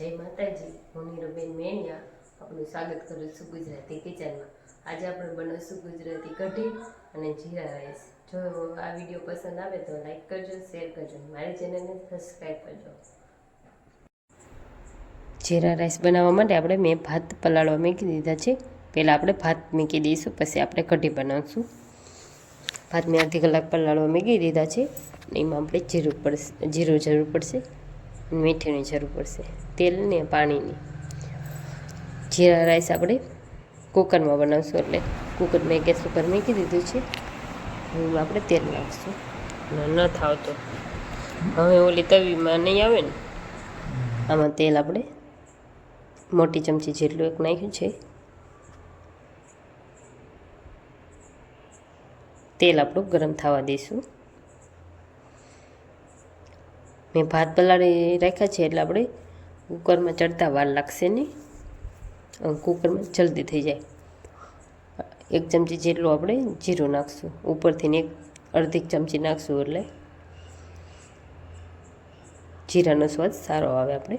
જય માતાજી, હું નીરુબેન મેણિયા. આપનું સ્વાગત કરું છું ગુજરાતી કિચનમાં. આજે આપણે બનાવશું ગુજરાતી કઢી અને જીરા રાઈસ. જો આ વીડિયો પસંદ આવે તો લાઈક કરજો, શેર કરજો મારી ચેનલને સબસ્ક્રાઈબ કરજો. જીરા રાઈસ બનાવવા માટે આપણે મેં ભાત પલાળવા મૂકી દીધા છે. પહેલાં આપણે ભાત મૂકી દઈશું, પછી આપણે કઢી બનાવશું. ભાત મેં અડધી કલાક પલાળવા મૂકી દીધા છે એમાં આપણે જીરું પડશે જીરું જરૂર પડશે. મીઠીની જરૂર પડશે. તેલ ને પાણીની. જીરા રાઈસ આપણે કુકરમાં બનાવશું એટલે કુકર મેં ગેસ ઉપર મૂકી દીધું છે. હવે આપણે તેલ નાખશું. ન થાવ તો. હવે ઓલી તવીમાં નહીં આવે ને? આમાં તેલ આપણે મોટી ચમચી જેટલું એક નાખ્યું છે. તેલ આપણું ગરમ થવા દઈશું. મેં ભાત પલાળી રાખ્યા છે એટલે આપણે કુકરમાં ચડતા વાર લાગશે નહીં. કુકરમાં જલ્દી થઈ જાય. એક ચમચી જેટલું આપણે જીરું નાખશું. ઉપરથી એક અડધી ચમચી નાખશું એટલે જીરાનો સ્વાદ સારો આવે આપણે.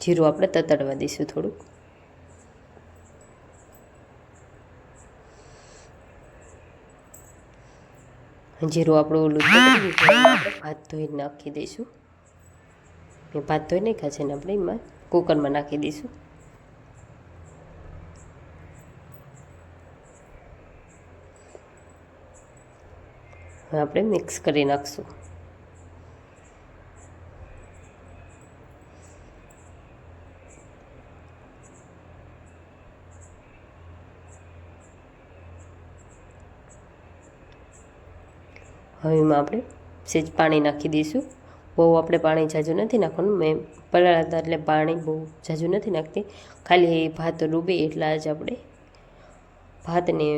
જીરું આપણે તતડવા દઈશું થોડુંક. જીરું આપણું ઓલું ભાત ધોઈને નાખી દઈશું. મેં ભાત ધોઈ નાખ્યા છે ને આપણે એમાં કુકરમાં નાખી દઈશું. આપણે મિક્સ કરી નાખશું. હવે આપણે સેજ પાણી નાખી દઈશું. બહુ આપણે પાણી ઝાઝું નથી નાખવાનું. મેં પલાળતા એટલે પાણી બહુ ઝાઝું નથી નાખતી. ખાલી ભાત ડૂબે એટલા જ આપણે ભાતને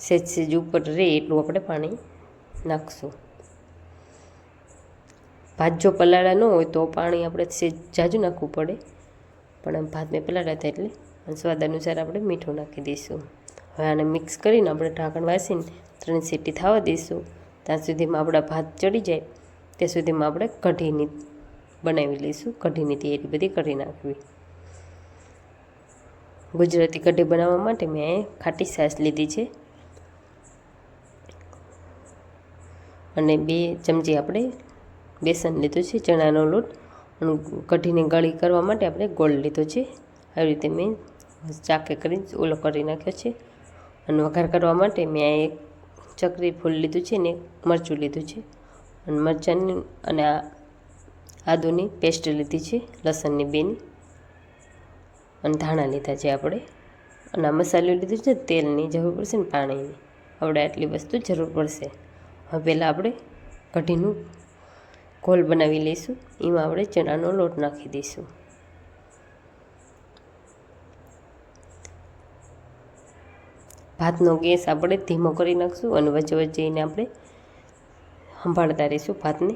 સેજ સેજ ઉપર રહે એટલું આપણે પાણી નાખશું. ભાત જો પલાળા ન હોય તો પાણી આપણે સેજ ઝાઝું નાખવું પડે. પણ ભાત મેં પલાળા હતા એટલે સ્વાદ અનુસાર આપણે મીઠું નાખી દઈશું. હવે આને મિક્સ કરીને આપણે ઢાંકણ વાસીને ત્રણ સીટી થવા દઈશું. ત્યાં સુધીમાં આપણા ભાત ચડી જાય. ત્યાં સુધીમાં આપણે કઢીની બનાવી લઈશું. કઢીની તૈયારી બધી કરી નાખવી. ગુજરાતી કઢી બનાવવા માટે મેં ખાટી છાશ લીધી છે. અને બે ચમચી આપણે બેસન લીધું છે, ચણાનો લોટ. અને કઢીને ગળી કરવા માટે આપણે ગોળ લીધો છે. આવી રીતે મેં ચાકે કરી ઓલો કરી નાખ્યો છે. અને વઘાર કરવા માટે મેં એક ચકરી ફૂલ લીધું છે ને મરચું લીધું છે. અને મરચાંની અને આ આદુની પેસ્ટ લીધી છે, લસણની બેની. અને ધાણા લીધા છે આપણે. અને આ મસાલો લીધું છે તેલની જરૂર પડશે ને પાણીની. આપણે આટલી વસ્તુ જરૂર પડશે. હવે પહેલાં આપણે કઢીનું ઘોલ બનાવી લઈશું. એમાં આપણે ચણાનો લોટ નાખી દઈશું. ભાતનો ગેસ આપણે ધીમો કરી નાખશું અને વચ્ચે વચ્ચે એને આપણે સંભાળતા રહીશું ભાતને.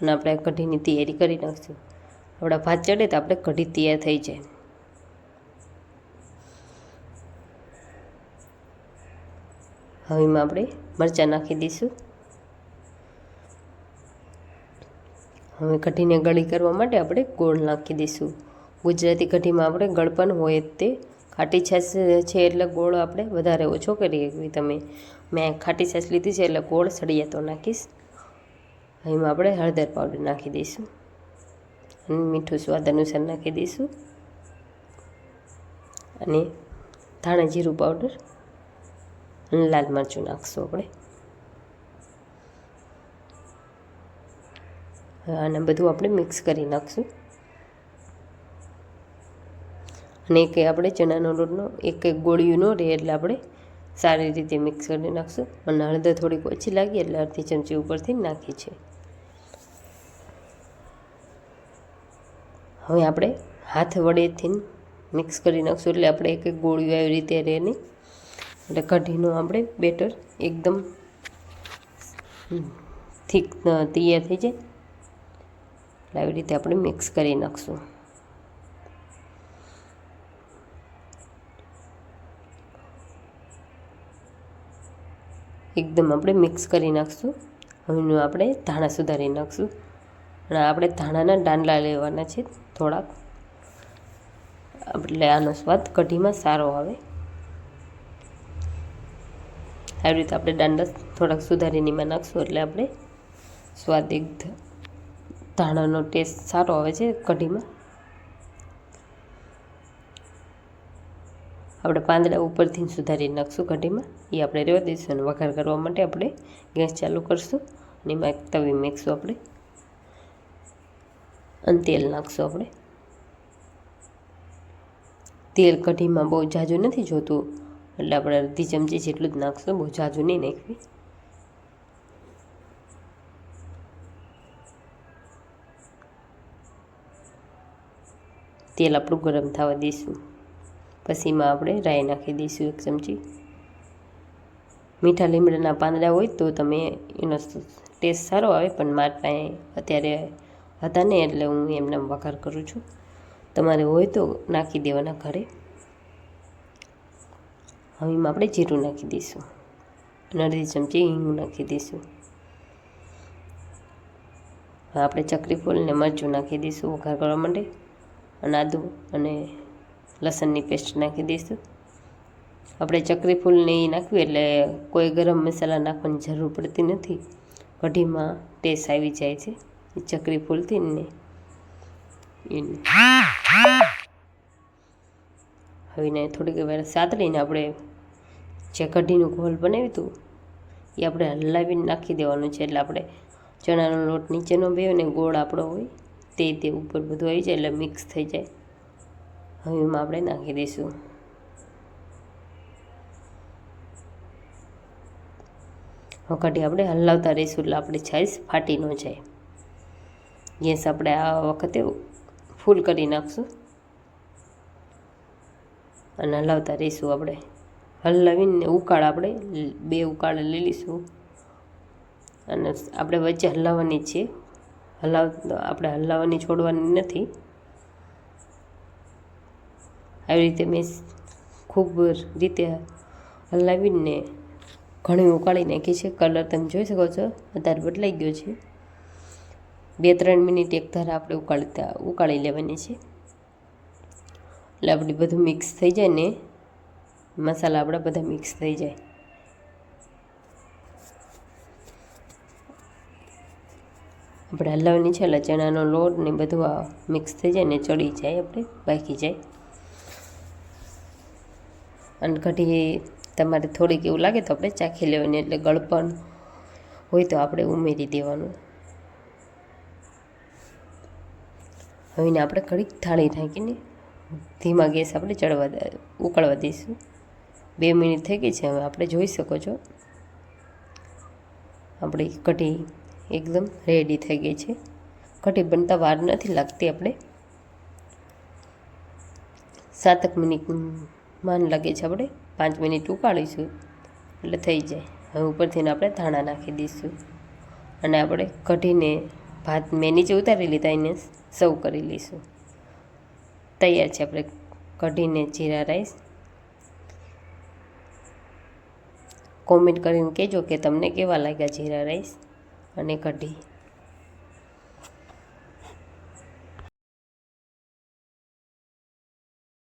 અને આપણે કઢીની તૈયારી કરી નાખશું. આપણા ભાત ચડે તો આપણે કઢી તૈયાર થઈ જાય. હવે આપણે મરચાં નાખી દઈશું. હવે કઢીને ગળી કરવા માટે આપણે ગોળ નાખી દઈશું. ગુજરાતી કઢીમાં આપણે ગળપણ હોય તે. ખાટી છાશ છે એટલે ગોળ આપણે વધારે ઓછો કરીએ. તમે મેં ખાટી છાશ લીધી છે એટલે ગોળ સળિયાતો નાખીશ. એમાં આપણે હળદર પાવડર નાખી દઈશું. અને મીઠું સ્વાદ અનુસાર નાખી દઈશું. અને ધાણા જીરું પાવડર અને લાલ મરચું નાખશું આપણે. આને બધું આપણે મિક્સ કરી નાખશું. અને એક આપણે ચણાનો લોટનો એક એક ગોળિયું ન રહે એટલે આપણે સારી રીતે મિક્સ કરી નાખશું. અને હળદર થોડીક ઓછી લાગી એટલે અડધી ચમચી ઉપરથી નાખી છે. હવે આપણે હાથ વડેથી મિક્સ કરી નાખશું એટલે આપણે એક એક ગોળીઓ આવી રીતે રહે નહીં. એટલે કઢીનું આપણે બેટર એકદમ થીક તૈયાર થઈ જાય. એટલે આવી રીતે આપણે મિક્સ કરી નાખશું. એકદમ આપણે મિક્સ કરી નાખશું. હવે આપણે ધાણા સુધારી નાખશું. અને આપણે ધાણાના ડાંડલા લેવાના છે થોડાક. એટલે આનો સ્વાદ કઢીમાં સારો આવે. આવી રીતે આપણે દાંડા થોડાક સુધારીને એમાં નાખશું એટલે આપણે સ્વાદ એક ધાણાનો ટેસ્ટ સારો આવે છે કઢીમાં. આપણે પાંદડા ઉપરથી સુધારી નાખશું કઢીમાં એ આપણે રહેવા દઈશું અને વઘાર કરવા માટે આપણે ગેસ ચાલુ કરશું અને એમાં એક તવી મેકશું આપણે. અને તેલ નાખશું આપણે. તેલ કઢીમાં બહુ જાજુ નથી જોતું. એટલે આપણે અડધી ચમચી જેટલું જ નાખશું, બહુ જાજુ નહીં નાખવી. તેલ આપણું ગરમ થવા દઈશું. પછી એમાં આપણે રાઈ નાખી દઈશું એક ચમચી. મીઠા લીમડાના પાંદડા હોય તો તમે એનો ટેસ્ટ સારો આવે, પણ મારા પાસે અત્યારે હતા ને એટલે હું એમને વઘાર કરું છું. તમારે હોય તો નાખી દેવાના ઘરે. હવે એમાં આપણે જીરું નાખી દઈશું. અને અડધી ચમચી હિંગ નાખી દઈશું. આપણે ચકરી ફૂલ ને મરચું નાખી દઈશું વઘાર કરવા માટે. અને આદું અને લસણની પેસ્ટ નાખી દઈશું. આપણે ચકરી ફૂલને એ નાખવી એટલે કોઈ ગરમ મસાલા નાખવાની જરૂર પડતી નથી. કઢીમાં ટેસ્ટ આવી જાય છે. એ ચકરી ફૂલથી ને એને. હવે થોડીક વાર સાતળીને આપણે જે કઢીનું ઘોલ બનાવ્યું હતું, એ આપણે હલાવીને નાખી દેવાનું છે. એટલે આપણે ચણાનો લોટ નીચેનો બે અને ગોળ આપણો હોય, તે તે ઉપર બધું આવી જાય એટલે મિક્સ થઈ જાય. હવે એમાં આપણે નાખી દઈશું. વખતે આપણે હલાવતા રહીશું એટલે આપણી છાશ ફાટી ન જાય. ગેસ આપણે આ વખતે ફૂલ કરી નાખશું. અને હલાવતા રહીશું આપણે. હલાવીને ઉકાળ આપણે બે ઉકાળ લઈ લઈશું. અને આપણે વચ્ચે હલાવવાની છે હલાવ, આપણે હલાવવાની છોડવાની નથી. આવી રીતે મેં ખૂબ રીતે હલાવીને ઘણી ઉકાળી નાખી છે. કલર તમે જોઈ શકો છો. અત્યારે બદલાઈ ગયો છે. બે ત્રણ મિનિટ એક ધારા આપણે ઉકાળતા, ઉકાળી લેવાની છે. એટલે આપણે બધું મિક્સ થઈ જાય ને, મસાલા આપણા બધા મિક્સ થઈ જાય. આપણે હલાવવાની છે એટલે ચણાનો લોટ ને બધું મિક્સ થઈ જાય ને, ચડી જાય આપણે, બાકી જાય. અને કઢી તમારે થોડીક એવું લાગે તો આપણે ચાખી લેવાની, એટલે ગળપણ હોય તો આપણે ઉમેરી દેવાનું. હવે એને આપણે ઘડીક થાળી નાખીને ધીમા ગેસ આપણે ચડવા ઉકળવા દઈશું. બે મિનિટ થઈ ગઈ છે, હવે આપણે જોઈ શકો છો. આપણી કઢી એકદમ રેડી થઈ ગઈ છે. કઢી બનતા વાર નથી લાગતી આપણે. સાતક મિનિટ માન લાગે છે આપણે પાંચ મિનિટ ઉકાળીશું. એટલે થઈ જાય. હવે ઉપરથી આપણે ધાણા નાખી દઈશું. અને આપણે કઢીને ભાત મેં નીચે ઉતારી લીધા એને સર્વ કરી લઈશું. તૈયાર છે આપણે કઢીને જીરા રાઈસ. કોમેન્ટ કરીને કહેજો કે તમને કેવા લાગ્યા જીરા રાઈસ અને કઢી.